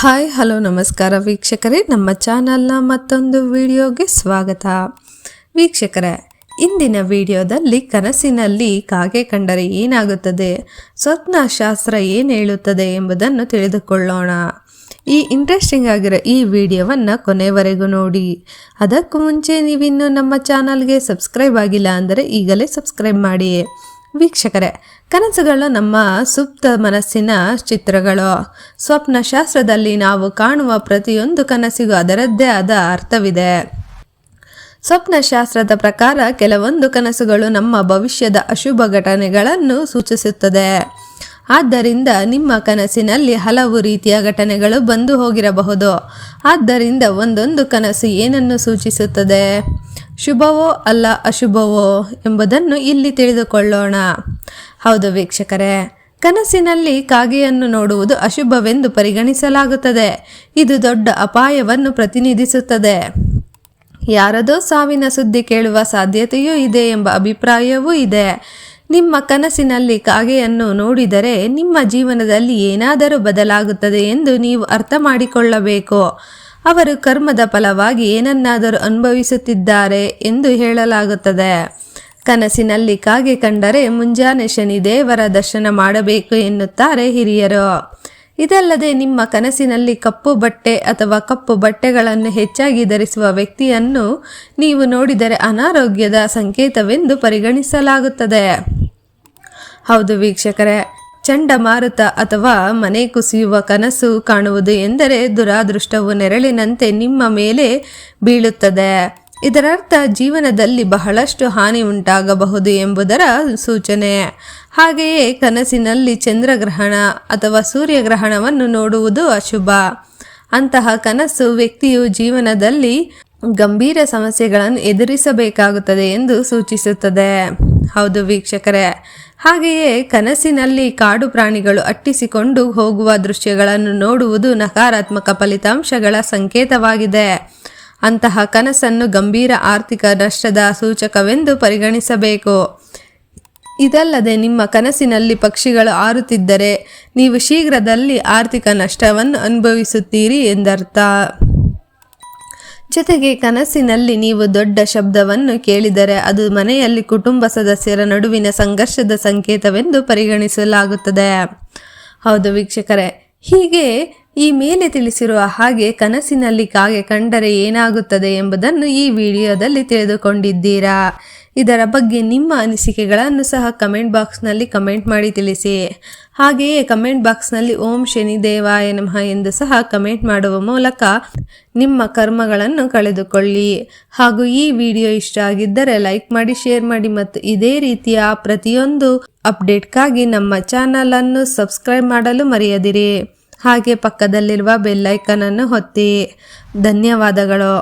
Hi, hello, ನಮಸ್ಕಾರ ವೀಕ್ಷಕರೇ. ನಮ್ಮ ಚಾನಲ್ನ ಮತ್ತೊಂದು ವಿಡಿಯೋಗೆ ಸ್ವಾಗತ. ವೀಕ್ಷಕರೇ, ಇಂದಿನ ವಿಡಿಯೋದಲ್ಲಿ ಕನಸಿನಲ್ಲಿ ಕಾಗೆ ಕಂಡರೆ ಏನಾಗುತ್ತದೆ? ಸ್ವಪ್ನ ಶಾಸ್ತ್ರ ಏನು ಹೇಳುತ್ತದೆ ಎಂಬುದನ್ನು ತಿಳಿದುಕೊಳ್ಳೋಣ. ಈ ಇಂಟ್ರೆಸ್ಟಿಂಗ್ ಆಗಿರೋ ಈ ವಿಡಿಯೋವನ್ನು ಕೊನೆವರೆಗೂ ನೋಡಿ. ಅದಕ್ಕೂ ಮುಂಚೆ ನೀವಿನ್ನೂ ನಮ್ಮ ಚಾನಲ್ಗೆ ಸಬ್ಸ್ಕ್ರೈಬ್ ಆಗಿಲ್ಲ ಅಂದರೆ ಈಗಲೇ ಸಬ್ಸ್ಕ್ರೈಬ್ ಮಾಡಿ. ವೀಕ್ಷಕರೇ, ಕನಸುಗಳು ನಮ್ಮ ಸುಪ್ತ ಮನಸ್ಸಿನ ಚಿತ್ರಗಳು. ಸ್ವಪ್ನ ಶಾಸ್ತ್ರದಲ್ಲಿ ನಾವು ಕಾಣುವ ಪ್ರತಿಯೊಂದು ಕನಸಿಗೂ ಅದರದ್ದೇ ಆದ ಅರ್ಥವಿದೆ. ಸ್ವಪ್ನಶಾಸ್ತ್ರದ ಪ್ರಕಾರ ಕೆಲವೊಂದು ಕನಸುಗಳು ನಮ್ಮ ಭವಿಷ್ಯದ ಅಶುಭ ಘಟನೆಗಳನ್ನು ಸೂಚಿಸುತ್ತದೆ. ಆದ್ದರಿಂದ ನಿಮ್ಮ ಕನಸಿನಲ್ಲಿ ಹಲವು ರೀತಿಯ ಘಟನೆಗಳು ಬಂದು ಹೋಗಿರಬಹುದು. ಆದ್ದರಿಂದ ಒಂದೊಂದು ಕನಸು ಏನನ್ನು ಸೂಚಿಸುತ್ತದೆ? ಶುಭವೋ ಅಲ್ಲ ಅಶುಭವೋ ಎಂಬುದನ್ನು ಇಲ್ಲಿ ತಿಳಿದುಕೊಳ್ಳೋಣ. ಹೌದು ವೀಕ್ಷಕರೇ, ಕನಸಿನಲ್ಲಿ ಕಾಗೆಯನ್ನು ನೋಡುವುದು ಅಶುಭವೆಂದು ಪರಿಗಣಿಸಲಾಗುತ್ತದೆ. ಇದು ದೊಡ್ಡ ಅಪಾಯವನ್ನು ಪ್ರತಿನಿಧಿಸುತ್ತದೆ. ಯಾರದೋ ಸಾವಿನ ಸುದ್ದಿ ಕೇಳುವ ಸಾಧ್ಯತೆಯೂ ಇದೆ ಎಂಬ ಅಭಿಪ್ರಾಯವೂ ಇದೆ. ನಿಮ್ಮ ಕನಸಿನಲ್ಲಿ ಕಾಗೆಯನ್ನು ನೋಡಿದರೆ ನಿಮ್ಮ ಜೀವನದಲ್ಲಿ ಏನಾದರೂ ಬದಲಾಗುತ್ತದೆ ಎಂದು ನೀವು ಅರ್ಥ ಮಾಡಿಕೊಳ್ಳಬೇಕು. ಅವರು ಕರ್ಮದ ಫಲವಾಗಿ ಏನನ್ನಾದರೂ ಅನುಭವಿಸುತ್ತಿದ್ದಾರೆ ಎಂದು ಹೇಳಲಾಗುತ್ತದೆ. ಕನಸಿನಲ್ಲಿ ಕಾಗೆ ಕಂಡರೆ ಮುಂಜಾನೆ ಶನಿ ದೇವರ ದರ್ಶನ ಮಾಡಬೇಕು ಎನ್ನುತ್ತಾರೆ ಹಿರಿಯರು. ಇದಲ್ಲದೆ ನಿಮ್ಮ ಕನಸಿನಲ್ಲಿ ಕಪ್ಪು ಬಟ್ಟೆ ಅಥವಾ ಕಪ್ಪು ಬಟ್ಟೆಗಳನ್ನು ಹೆಚ್ಚಾಗಿ ಧರಿಸುವ ವ್ಯಕ್ತಿಯನ್ನು ನೀವು ನೋಡಿದರೆ ಅನಾರೋಗ್ಯದ ಸಂಕೇತವೆಂದು ಪರಿಗಣಿಸಲಾಗುತ್ತದೆ. ಹೌದು ವೀಕ್ಷಕರೇ ಚಂಡಮಾರುತ ಅಥವಾ ಮನೆ ಕುಸಿಯುವ ಕನಸು ಕಾಣುವುದು ಎಂದರೆ ದುರಾದೃಷ್ಟವು ನೆರಳಿನಂತೆ ನಿಮ್ಮ ಮೇಲೆ ಬೀಳುತ್ತದೆ. ಇದರರ್ಥ ಜೀವನದಲ್ಲಿ ಬಹಳಷ್ಟು ಹಾನಿ ಉಂಟಾಗಬಹುದು ಎಂಬುದರ ಸೂಚನೆ. ಹಾಗೆಯೇ ಕನಸಿನಲ್ಲಿ ಚಂದ್ರಗ್ರಹಣ ಅಥವಾ ಸೂರ್ಯಗ್ರಹಣವನ್ನು ನೋಡುವುದು ಅಶುಭ. ಅಂತಹ ಕನಸು ವ್ಯಕ್ತಿಯು ಜೀವನದಲ್ಲಿ ಗಂಭೀರ ಸಮಸ್ಯೆಗಳನ್ನು ಎದುರಿಸಬೇಕಾಗುತ್ತದೆ ಎಂದು ಸೂಚಿಸುತ್ತದೆ. ಹೌದು ವೀಕ್ಷಕರೇ ಹಾಗೆಯೇ ಕನಸಿನಲ್ಲಿ ಕಾಡು ಪ್ರಾಣಿಗಳು ಅಟ್ಟಿಸಿಕೊಂಡು ಹೋಗುವ ದೃಶ್ಯಗಳನ್ನು ನೋಡುವುದು ನಕಾರಾತ್ಮಕ ಫಲಿತಾಂಶಗಳ ಸಂಕೇತವಾಗಿದೆ. ಅಂತಹ ಕನಸನ್ನು ಗಂಭೀರ ಆರ್ಥಿಕ ನಷ್ಟದ ಸೂಚಕವೆಂದು ಪರಿಗಣಿಸಬೇಕು. ಇದಲ್ಲದೆ ನಿಮ್ಮ ಕನಸಿನಲ್ಲಿ ಪಕ್ಷಿಗಳು ಆರುತ್ತಿದ್ದರೆ ನೀವು ಶೀಘ್ರದಲ್ಲಿ ಆರ್ಥಿಕ ನಷ್ಟವನ್ನು ಅನುಭವಿಸುತ್ತೀರಿ ಎಂದರ್ಥ. ಜೊತೆಗೆ ಕನಸಿನಲ್ಲಿ ನೀವು ದೊಡ್ಡ ಶಬ್ದವನ್ನು ಕೇಳಿದರೆ ಅದು ಮನೆಯಲ್ಲಿ ಕುಟುಂಬ ಸದಸ್ಯರ ನಡುವಿನ ಸಂಘರ್ಷದ ಸಂಕೇತವೆಂದು ಪರಿಗಣಿಸಲಾಗುತ್ತದೆ. ಹೌದು ವೀಕ್ಷಕರೇ, ಹೀಗೆ ಈ ಮೇಲೆ ತಿಳಿಸಿರುವ ಹಾಗೆ ಕನಸಿನಲ್ಲಿ ಕಾಗೆ ಕಂಡರೆ ಏನಾಗುತ್ತದೆ ಎಂಬುದನ್ನು ಈ ವಿಡಿಯೋದಲ್ಲಿ ತಿಳಿದುಕೊಂಡಿದ್ದೀರಾ? ಇದರ ಬಗ್ಗೆ ನಿಮ್ಮ ಅನಿಸಿಕೆಗಳನ್ನು ಸಹ ಕಮೆಂಟ್ ಬಾಕ್ಸ್ನಲ್ಲಿ ಕಮೆಂಟ್ ಮಾಡಿ ತಿಳಿಸಿ. ಹಾಗೆಯೇ ಕಮೆಂಟ್ ಬಾಕ್ಸ್ನಲ್ಲಿ ಓಂ ಶನಿ ದೇವಾಯ ನಮಃ ಎಂದು ಸಹ ಕಮೆಂಟ್ ಮಾಡುವ ಮೂಲಕ ನಿಮ್ಮ ಕರ್ಮಗಳನ್ನು ಕಳೆದುಕೊಳ್ಳಿ. ಹಾಗೂ ಈ ವಿಡಿಯೋ ಇಷ್ಟ ಆಗಿದ್ದರೆ ಲೈಕ್ ಮಾಡಿ, ಶೇರ್ ಮಾಡಿ ಮತ್ತು ಇದೇ ರೀತಿಯ ಪ್ರತಿಯೊಂದು ಅಪ್ಡೇಟ್ಗಾಗಿ ನಮ್ಮ ಚಾನಲನ್ನು ಸಬ್ಸ್ಕ್ರೈಬ್ ಮಾಡಲು ಮರೆಯದಿರಿ. ಹಾಗೆ ಪಕ್ಕದಲ್ಲಿರುವ ಬೆಲ್ಲೈಕನನ್ನು ಹೊತ್ತಿ ಧನ್ಯವಾದಗಳು.